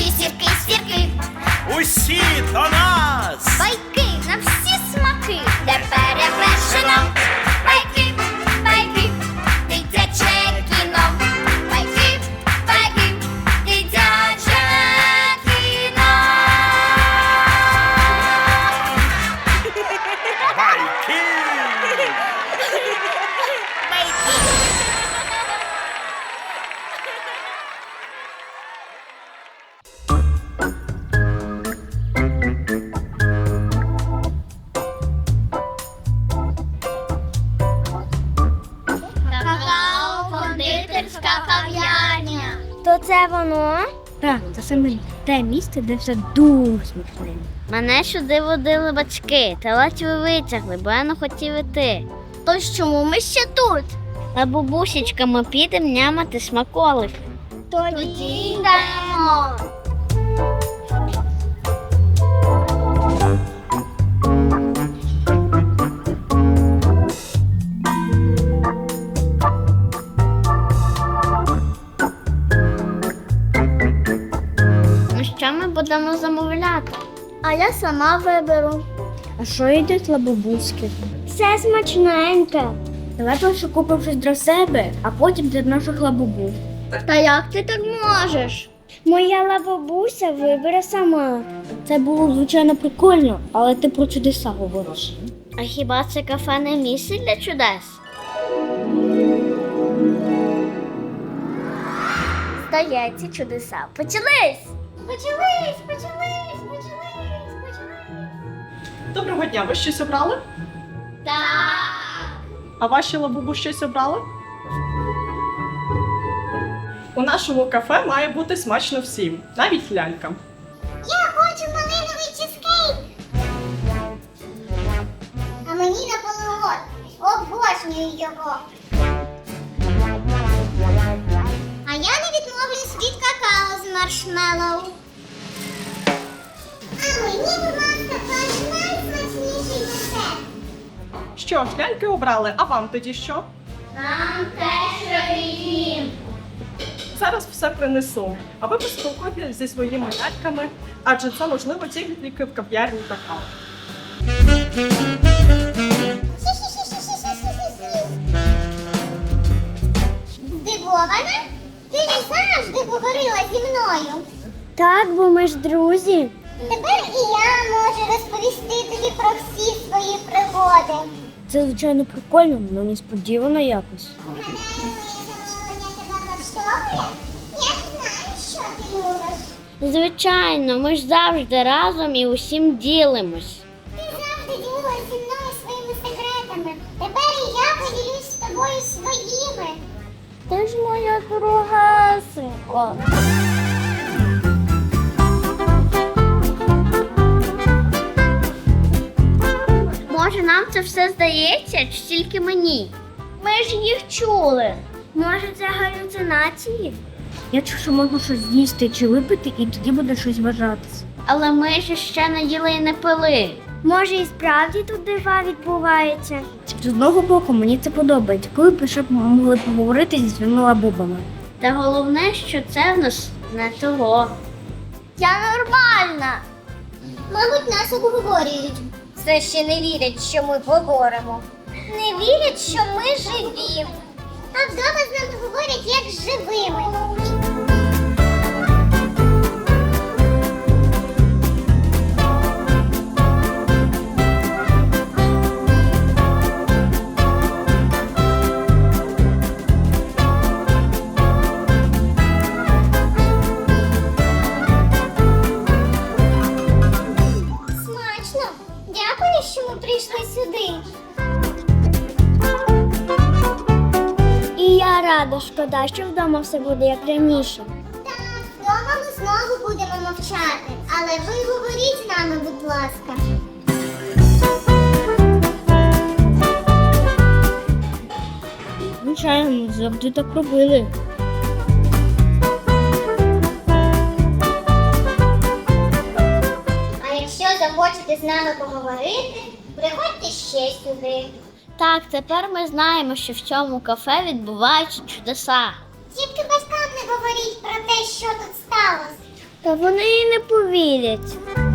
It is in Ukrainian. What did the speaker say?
Сірки, сірки, сірки, Усі до нас! байки на всі смаки, де перевершено. Байки, байки, дитяче кіно. Байки, байки, дитяче кіно. Байки! Какао, То це воно? Так, це саме те місце, де все дуже смачне. Мене сюди водили батьки, та ледь ви витягли, бо я не хотів іти. То чому ми ще тут? А бабусечка, ми підемо нямати смаколик. Тоді йдемо. Що ми будемо замовляти? А я сама виберу. А що йде лабабузьке? Все смачненьке. Давай перше купимо щось для себе, а потім для наших лабубу. Та як ти так можеш? Моя лабабуся вибере сама. Це було звичайно прикольно, але ти про чудеса говориш. А хіба це кафе не місце для чудес? Здається, чудеса почались. Почались, почались, почались, почались. Доброго дня, ви щось обрали? Так. А ваші лабубу щось обрали? У нашому кафе має бути смачно всім, навіть лялькам. Я хочу малиновий чизкейк. А мені наполеон. Обожнюю його. Маршмеллоу. А мені, будь ласка, ваш найсмачніший десерт. Що ж, ляльки обрали, а вам тоді що? Нам теж рівні. Зараз все принесу, а ви поспілкуйтесь зі своїми ляльками, адже це можливо тільки в кав'ярні какао. Здивована? Ти завжди говорила зі мною. Так, бо ми ж друзі. Тепер і я можу розповісти тобі про всі свої пригоди. Це звичайно прикольно, але несподівано якось. Звичайно, ми ж завжди разом і усім ділимось. Ти ж моя дорогасенька. Може, нам це все здається, чи тільки мені? Ми ж їх чули. Може, це галюцинації? Я чув, що можна щось з'їсти чи випити, і тоді буде щось вважатися. Але ми ж ще не їли і не пили. Може, і справді тут дива відбуваються. З одного боку, мені це подобається, коли б ще б могли поговорити зі своїми лабубами. Та головне, що це в нас не того. Я нормальна. Мабуть, нас обговорюють. Все ще не вірять, що ми говоримо. Не вірять, що ми живі. А вдома з нами говорять як з живими. Рада, шкода, що вдома все буде як раніше. Так, вдома ми знову будемо мовчати, але ви говоріть з нами, будь ласка. Звичайно, завжди так робили. А якщо захочете з нами поговорити, приходьте ще сюди. Так, тепер ми знаємо, що в цьому кафе відбуваються чудеса. Тільки батькам не говоріть про те, що тут сталося. Та вони і не повірять.